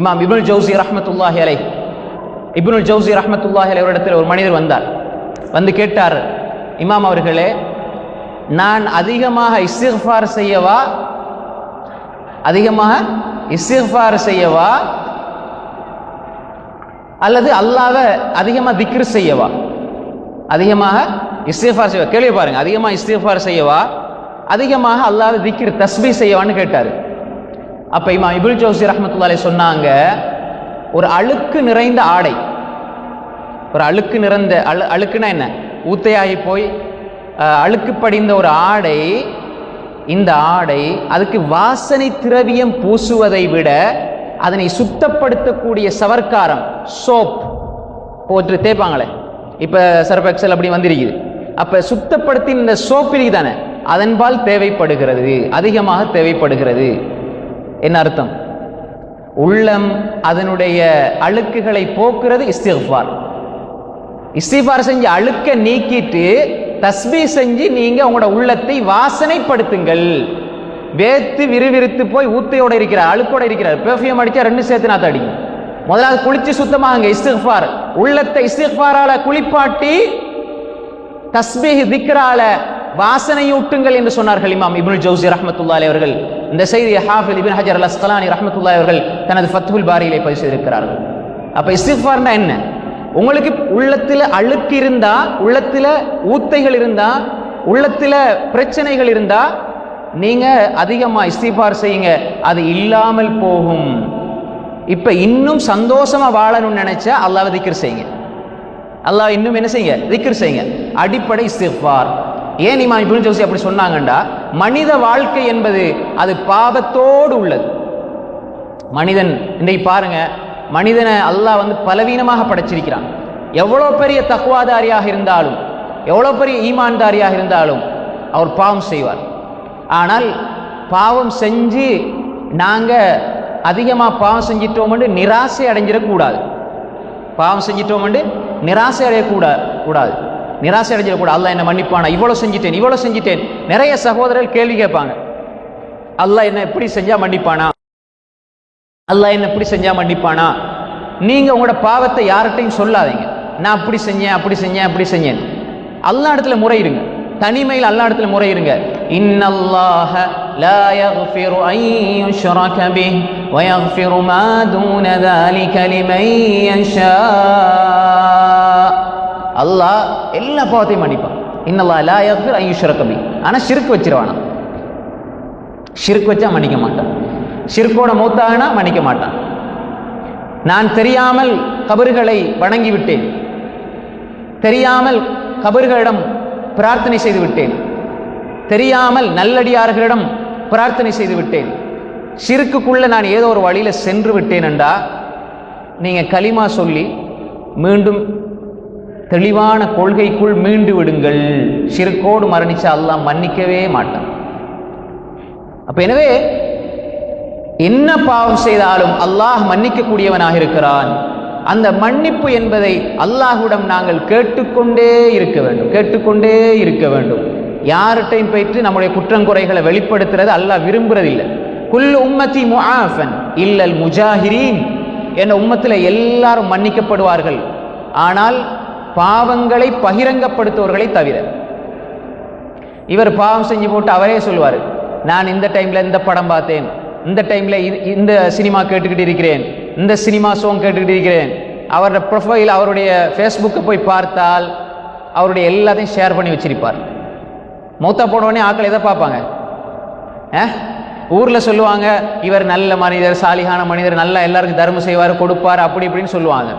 இமாம் இபுல் ஜவுசி ரஹமத்துல்லாஹி அலை இபுல் ஜவுசி ரஹமத்துல்லாஹி அலை இடத்தில் ஒரு மனிதர் வந்தார். வந்து கேட்டார் இமாம் அவர்களே நான் அதிகமாக இஸ்திஃபார் செய்யவா? அதிகமாக இஸ்திஃபார் செய்யவா? அல்லது அல்லாவை அதிகமாக திக்ரு செய்யவா? அதிகமாக இஸ்திஃபார் செய்வா கேள்வி பாருங்க அதிகமாக இஸ்திஃபார் செய்யவா? அதிகமாக அல்லாவை திக்ரு தஸ்பீ செய்யவான்னு கேட்டார். அப்ப இமா இபுல் ஜோசி ரஹமத்துல்லாலே சொன்னாங்க ஒரு அழுக்கு நிறைந்த ஆடை. ஒரு அழுக்கு நிறைந்த அழு அழுக்குன்னா என்ன? ஊத்தையாகி போய் அழுக்கு படிந்த ஒரு ஆடை இந்த ஆடை அதுக்கு வாசனை திரவியம் பூசுவதை விட அதனை சுத்தப்படுத்தக்கூடிய சவர்க்காரம் சோப். போட்டு தேய்ப்பாங்களே. இப்போ சர்பெக்சல் அப்படி வந்திருக்குது. அப்போ சுத்தப்படுத்தி இந்த சோப் தானே? அதன்பால் தேவைப்படுகிறது அதிகமாக தேவைப்படுகிறது. என்ன அர்த்தம்? உள்ளம் அதனுடைய அழுக்குகளை போக்குறது இஸ்திஃபார் இஸ்திஃபார் செஞ்சு அழுக்க நீக்கிட்டு தஸ்பீ செஞ்சு நீங்க உங்களோட உள்ளத்தை வாசனைப்படுத்துங்கள். வேத்து விறுவிறுத்து போய் ஊத்தையோட இருக்கிறார் அழுக்கோட இருக்கிறார் பெர்ஃபியூம் அடிச்சா ரெண்டு சேர்த்து நாத்த அடிக்கும். முதலாவது குளிச்சு சுத்தமாகுங்க இஸ்திஃபார் உள்ளத்தை இஸ்திஃபாரால குளிப்பாட்டி தஸ்பீஹ் திக்ரால வாசனையூட்டுங்கள் என்று சொன்னார்கள் இமாம் இப்னுல் ஜவுசி ரஹ்மத்துல்லாஹி அவர்கள். இந்த செய்தியை Hafiz Ibn Hajar al Asqalani ரஹமத்துல்லா அவர்கள் தனது ஃபத்துல் பாரியிலே பதிவு செய்திருக்கிறார்கள். அப்போ இஸ்திஃபார்னா என்ன? உங்களுக்கு உள்ளத்தில் அழுக்கு இருந்தா உள்ளத்தில் ஊத்தைகள் இருந்தா உள்ளத்தில் பிரச்சனைகள் இருந்தா நீங்க அதிகமாக இஸ்திஃபார் செய்யுங்க. அது இல்லாமல் போகும். இப்ப இன்னும் சந்தோஷமா வாழணும்னு நினைச்சா அல்லாவை திக்ர் செய்யுங்க. அல்லாஹ் இன்னும் என்ன செய்யுங்க? திக்கர் செய்யுங்க. அடிப்படை இஸ்திஃபார் ஏன் இமாம் இப்னு ஜோசி அப்படி சொன்னாங்கண்டா? மனித வாழ்க்கை என்பது அது பாவத்தோடு உள்ளது. மனிதன் இன்றைக்கு பாருங்க மனிதனை அல்லாஹ் வந்து பலவீனமாக படைச்சிருக்கிறான். எவ்வளோ பெரிய தக்குவாதாரியாக இருந்தாலும் எவ்வளோ பெரிய ஈமான்தாரியாக இருந்தாலும் அவர் பாவம் செய்வார். ஆனால் பாவம் செஞ்சு நாங்கள் அதிகமாக பாவம் செஞ்சிட்டோம்னு நிராசை அடைஞ்சிடக்கூடாது. பாவம் செஞ்சிட்டோம்னு நிராசை அடையக்கூடா கூடாது. நிராசை அடைஞ்சிடக்கூடாது அல்லாஹ் என்ன மன்னிப்பானா இவ்வளோ செஞ்சிட்டேன் இவ்வளோ செஞ்சிட்டேன் நிறைய சகோதரர்கள் கேள்வி கேட்பாங்க அல்லாஹ் என்ன எப்படி செஞ்சா மன்னிப்பானா அல்லாஹ் என்ன இப்படி செஞ்சா மன்னிப்பானா நீங்க உங்களோட பாவத்தை யார்கிட்டையும் சொல்லாதீங்க நான் அப்படி செஞ்சேன் அப்படி செஞ்சேன் அப்படி செஞ்சேன் அல்லா இடத்துல முறையிடுங்க தனிமையில் அல்லா இடத்துல முறையிடுங்க இன்னல்லாஹ லா யக்ஃபிரு அன் யுஷ்ரக பிஹ் வ யக்ஃபிரு மா தூன ذلك லிமன் யஷா அல்லாஹ் எல்லா பாவத்தையும் மன்னிப்பான் இன்னல்லா லா யக்ஃபிரு அன் யுஷ்ரக பிஹ் ஷிர்க் வச்சிருவானா ஷிர்க் வச்சா மன்னிக்க மாட்டான் ஷிர்கோட மூத்தாகனா மன்னிக்க மாட்டான் நான் தெரியாமல் கபறுகளை வணங்கிவிட்டேன் தெரியாமல் கபறுகளிடம் பிரார்த்தனை செய்து விட்டேன் தெரியாமல் நல்லடியார்களிடம் பிரார்த்தனை செய்து விட்டேன் ஷிருக்குக்குள்ள நான் ஏதோ ஒரு வழியில் சென்று விட்டேன் என்றா நீங்கள் களிமா சொல்லி மீண்டும் தெளிவான கொள்கைக்குள் மீண்டு விடுங்கள். சிறுக்கோடு மரணிச்சா அல்லாஹ் மன்னிக்கவே மாட்டான். அப்ப எனவே என்ன பாவம் செய்தாலும் அல்லாஹ் மன்னிக்கக்கூடியவனாக இருக்கிறான். அந்த மன்னிப்பு என்பதை அல்லாஹுடம் நாங்கள் கேட்டுக்கொண்டே இருக்க வேண்டும். கேட்டுக்கொண்டே இருக்க வேண்டும். யார்கிட்டையும் போயிட்டு நம்முடைய குற்றங்குறைகளை வெளிப்படுத்துறது அல்லாஹ் விரும்புறதில்லை. குல் உம்மத்தி முஆஃபன் இல்லல் முஜாஹிரீன். என்ற உம்மத்தில் எல்லாரும் மன்னிக்கப்படுவார்கள். ஆனால் பாவங்களை பகிரங்கப்படுத்துவர்களை தவிர. இவர் பாவம் செஞ்சு போட்டு அவரே சொல்லுவார் நான் இந்த டைம்ல இந்த படம் பார்த்தேன் இந்த டைம்ல இந்த சினிமா கேட்டுக்கிட்டு இருக்கிறேன் இந்த சினிமா சோங் கேட்டுக்கிட்டு இருக்கிறேன். அவரோட ப்ரொஃபைல் அவருடைய ஃபேஸ்புக்கை போய் பார்த்தால் அவருடைய எல்லாத்தையும் ஷேர் பண்ணி வச்சிருப்பார். மௌத்தா போனவொடனே ஆக்கள் எதை பார்ப்பாங்க? ஊரில் சொல்லுவாங்க இவர் நல்ல மனிதர் சாலிகான மனிதர் நல்லா எல்லாருக்கும் தர்மம் செய்வார் கொடுப்பார் அப்படி இப்படின்னு சொல்லுவாங்க.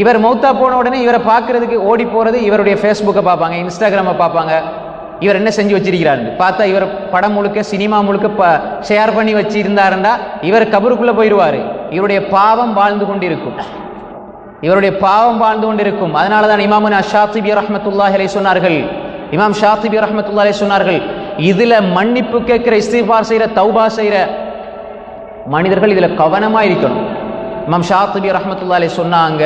இவர் மௌத்தா போன உடனே இவரை பார்க்கறதுக்கு ஓடி போறது இவருடைய ஃபேஸ்புக்கை பார்ப்பாங்க இன்ஸ்டாகிராமை பார்ப்பாங்க. இவர் என்ன செஞ்சு வச்சிருக்கிறாரு பார்த்தா இவர் படம் முழுக்க சினிமா முழுக்க ஷேர் பண்ணி வச்சிருந்தாருண்டா இவர் கபருக்குள்ள போயிடுவாரு. இவருடைய பாவம் வாழ்ந்து கொண்டிருக்கும். இவருடைய பாவம் வாழ்ந்து கொண்டிருக்கும். அதனால தான் இமாமுன் ஷாத்திபி ரஹ்மத்துல்லாஹி சொன்னார்கள். இமாம் ஷாத்திபி ரஹ்மத்துல்லாஹி சொன்னார்கள் இதுல மன்னிப்பு கேட்கிற இஸ்திஃபார் செய்யற தௌபா செய்யற மனிதர்கள் இதுல கவனமா இருக்கணும். இமாம் ஷாத்திபி ரஹ்மத்துல்லாஹி அலைஹி சொன்னாங்க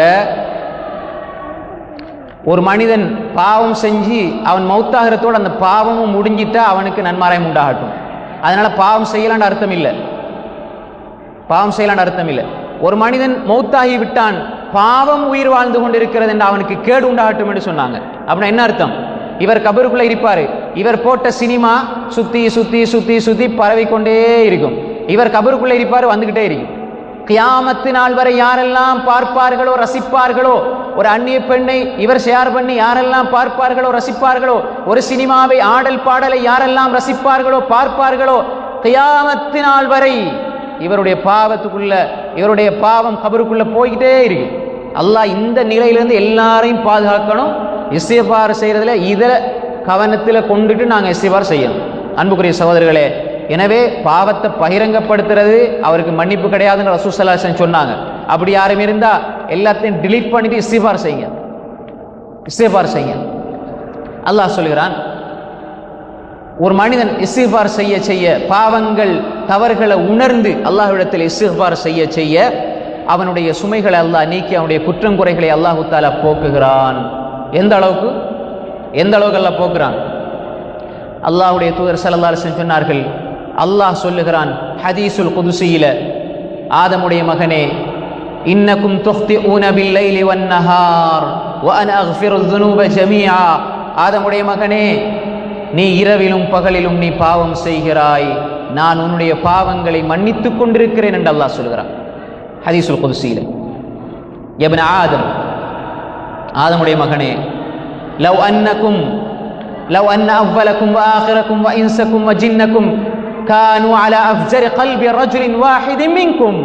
ஒரு மனிதன் பாவம் செஞ்சு அவன் மௌத்தாகிறதோடு அந்த பாவமும் முடிஞ்சிட்டா அவனுக்கு நன்மாராயம் உண்டாகட்டும். அதனால பாவம் செய்யலான்னு அர்த்தம் இல்லை. பாவம் செய்யலான்னு அர்த்தம் இல்லை. ஒரு மனிதன் மௌத்தாகி விட்டான் பாவம் உயிர் வாழ்ந்து கொண்டிருக்கிறது என்று அவனுக்கு கேடு உண்டாகட்டும் என்று சொன்னாங்க. அப்படின்னா என்ன அர்த்தம்? இவர் கபருக்குள்ள இருப்பார். இவர் போட்ட சினிமா சுத்தி சுத்தி சுத்தி சுத்தி பரவிக்கொண்டே இருக்கும். இவர் கபருக்குள்ள இருப்பார் வந்துகிட்டே இருக்கும். கியாமத்து நாள் வரை யாரெல்லாம் பார்ப்பார்களோ ரசிப்பார்களோ ஒரு அந்நிய பெண்ணை இவர் ஷேர் பண்ணி யாரெல்லாம் பார்ப்பார்களோ ரசிப்பார்களோ ஒரு சினிமாவை ஆடல் பாடலை யாரெல்லாம் ரசிப்பார்களோ பார்ப்பார்களோ கியாமத்து நாள் வரை இவருடைய பாவத்துக்குள்ள இவருடைய பாவம் கபருக்குள்ள போய்கிட்டே இருக்கு. அல்லாஹ் இந்த நிலையிலேருந்து எல்லாரையும் பாதுகாக்கணும். இஸ்திஃபார் செய்கிறதுல இதை கவனத்தில் கொண்டுட்டு நாங்கள் இஸ்திஃபார் செய்யணும். அன்புக்குரிய சகோதரர்களே எனவே பாவத்தை பகிரங்கப்படுத்துறது அவருக்கு மன்னிப்பு கிடையாதுன்னு ரசூசலாசன் சொன்னாங்க. அப்படி யாரும் இருந்தா எல்லாத்தையும் டிலீட் பண்ணிட்டு இஸ்திஃபார் செய்யுங்க. இஸ்திஃபார் செய்யுங்க. அல்லாஹ் சொல்கிறான் ஒரு மனிதன் இஸ்திஃபார் செய்ய செய்ய பாவங்கள் தவறுகளை உணர்ந்து அல்லாஹ்விடத்தில் இஸ்திஃபார் செய்ய செய்ய அவனுடைய சுமைகளை அல்லாஹ் நீக்கி அவனுடைய குற்றம் குறைகளை அல்லாஹு தாலா போக்குகிறான். எந்த அளவுக்கு? எந்த அளவுக்கு அல்லாஹ் போக்குறான்? அல்லாஹ்வுடைய தூதர் ஸல்லல்லாஹு சொன்னார்கள் அல்லாஹ் சொல்லுகிறான் ஹதீசுல் குதுசியில ஆதமுடைய மகனே இன்னக்கும் தொஹ்தி ஊனபில்லைலி வன்னஹார் வஅன அக்ஃபிரு துனுப ஜமியா ஆதமுடைய மகனே நீ இரவிலும் பகலிலும் நீ பாவம் செய்கிறாய். நான் உன்னுடைய பாவங்களை மன்னித்துக் கொண்டிருக்கிறேன் என்று அல்லாஹ் சொல்கிறான் ஹதீசுல் குதுசியில. எபன் ஆதம் ஆதமுடைய மகனே லவ் அன்னக்கும் லவ் அன்ன அவ்வலக்கும் வ ஆகிரக்கும் வ இன்சக்கும் வ ஜின்னக்கும் كانوا على أفجر قلب رجل واحد منكم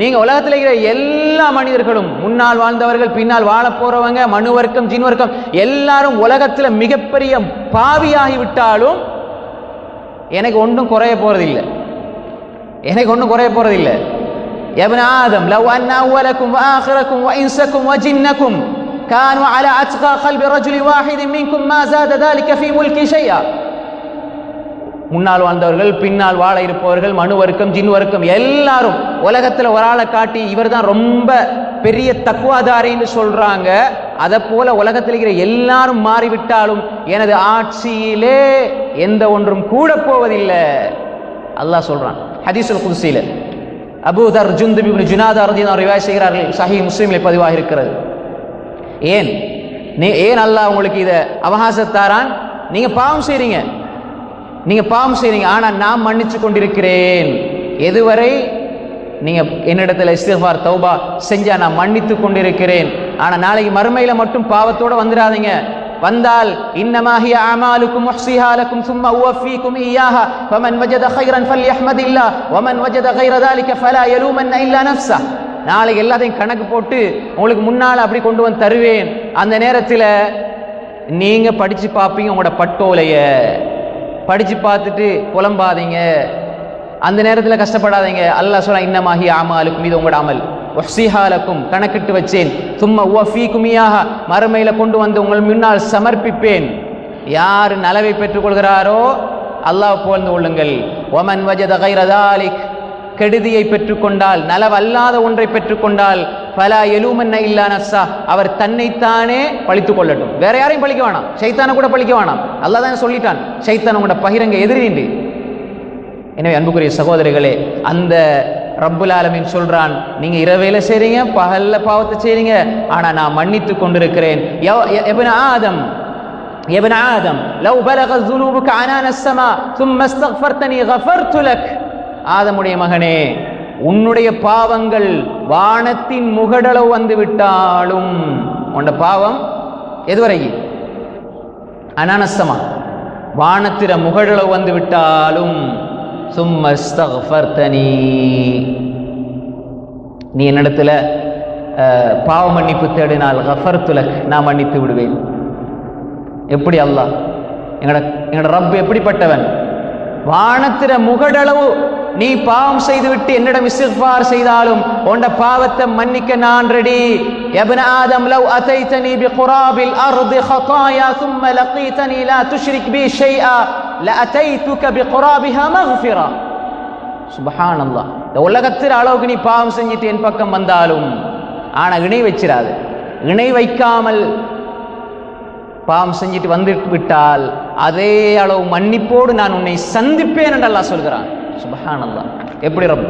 நீங்க உலகத்தில் இருக்கிற எல்லா மனிதர்களும் முன்னால் வாழ்ந்தவர்கள் பின்னால் வாழ போறவங்க மனு வர்க்கம் ஜின் வர்க்கம் எல்லாரும் உலகத்துல மிகப்பெரிய பாவியாகி விட்டாலும் எனக்கு ஒன்றும் குறைய போறதில்லை எனக்கு ஒன்றும் குறைய போறதில்லை ابن آدم لو أن أولكم وآخركم وإنسكم وجنكم كانوا على أتقى قلب رجل واحد منكم ما زاد ذلك في ملكي شيئا முன்னால் வாழ்ந்தவர்கள் பின்னால் வாழ இருப்பவர்கள் மனு வர்க்கம் ஜின் வர்க்கம் எல்லாரும் உலகத்தில் ஒரு ஆளை காட்டி இவர் தான் ரொம்ப பெரிய தக்குவாதாரின்னு சொல்றாங்க. அதை போல உலகத்தில் இருக்கிற எல்லாரும் மாறிவிட்டாலும் எனது ஆட்சியிலே எந்த ஒன்றும் கூட போவதில்லை. அல்லாஹ் சொல்றான் ஹதீசுல் குதுசியில அபூதர் ஜுந்துப் இப்னு ஜுனாதா அவர் ரிவாய் செய்கிறார்கள். சஹி முஸ்லீமில் பதிவாக இருக்கிறது. ஏன்? நீ ஏன் அல்லாஹ் உங்களுக்கு இதை அவகாசத்தாரான் நீங்கள் பாவம் செய்கிறீங்க நீங்கள் பாவம் செய்கிறீங்க ஆனால் நான் மன்னிச்சு கொண்டிருக்கிறேன். எதுவரை? நீங்கள் என்னிடத்தில் இஸ்திஃபார் தௌபா செஞ்சால் நான் மன்னித்து கொண்டிருக்கிறேன். ஆனால் நாளைக்கு மறுமையில் மட்டும் பாவத்தோடு வந்துடாதீங்க. வந்தால் இன்னமாகிய ஆமாலுக்கும் முஹ்சிஹாலக்கும் சும்மா உவஃபீக்கும் இய்யாஹா வமன் வஜத ஹைரன் ஃபல் யஹ்மதில்லா வமன் வஜத ஹைரதாலிக்க ஃபலா யலூமன் இல்லா நஃப்ஸா. நாளைக்கு எல்லாத்தையும் கணக்கு போட்டு உங்களுக்கு முன்னால் அப்படி கொண்டு வந்து தருவேன். அந்த நேரத்தில் நீங்கள் படித்து பார்ப்பீங்க உங்களோட பட்டோலையை. படித்து பார்த்துட்டு புலம்பாதீங்க. அந்த நேரத்தில் கஷ்டப்படாதீங்க. அல்லாஹ் சொல்ல இன்னமாகி ஆமாலுக்கும் இது உங்களோட அமல். ஒஹ்சிஹாலக்கும் கணக்கிட்டு வச்சேன். சும்மா உவஃபீக்குமியாக மறுமையில் கொண்டு வந்து உங்கள் முன்னால் சமர்ப்பிப்பேன். யார் நலவை பெற்றுக்கொள்கிறாரோ அல்லாஹ் புகழ்ந்து கொள்ளுங்கள். ஒமன் வஜத கைரதாலிக் கெடுதியை பெற்றுக்கொண்டால் நலவல்லாத ஒன்றை பெற்றுக்கொண்டால் பல எலுமன்ன இல்லா நஸ்ஸா அவர் தன்னைத்தானே பழித்துக் கொள்ளட்டும் வேற யாரையும் பழிக்க வேணாம் சைத்தானை கூட பழிக்க வேணாம் அல்லாஹ் தான் சொல்லிட்டான் சைத்தான் உங்களோட பகிரங்க எதிரிண்டு எனவே அன்புக்குரிய சகோதரிகளே அந்த ரப்புல் ஆலமீன் சொல்றான் நீங்க இரவேல செய்றீங்க பகல்ல பாவத்தை செய்றீங்க ஆனா நான் மன்னித்து கொண்டிருக்கிறேன் யவ- ய- இப்னு ஆதம் يا ابن آدم لو بلغت ذنوبك عنان السماء ثم استغفرتني غفرت لك ஆதமுடைய மகனே உன்னுடைய பாவங்கள் வானத்தின் முகடளவு வந்து விட்டாலும் உன்னோட பாவம் எதுவரை அனானசமா வானத்திர முகடளவு வந்து விட்டாலும் சும்மஸ்தனி நீ என்னிடத்துல பாவ மன்னிப்பு தேடினால் கஃபர்துலக் நான் மன்னித்து விடுவேன். எப்படி அல்லாஹ்? எங்கட எங்கட ரப் எப்படிப்பட்டவன்? வானத்திர முகடளவு நீ பாவம் செய்துவிட்டு என்னிடம் இஸ்திக்பார் செய்தாலும் உண்ட பாவத்தை மன்னிக்க நான் ரெடி ابن آدم لو أتيتني بقراب الأرض خطايا ثم لقيتني لا تشرك بي شيئا لأتيتك بقرابها مغفرة சுபஹான் அல்லாஹ் இந்த உலகத்தில் அளவுக்கு நீ பாவம் செஞ்சுட்டு என் பக்கம் வந்தாலும் ஆனா இணை வச்சிராது இணை வைக்காமல் பாவம் செஞ்சுட்டு வந்து விட்டால் அதே அளவு மன்னிப்போடு நான் உன்னை சந்திப்பேன் என்று அல்லாஹ் சொல்கிறான் சுபஹான் எப்படி ரப்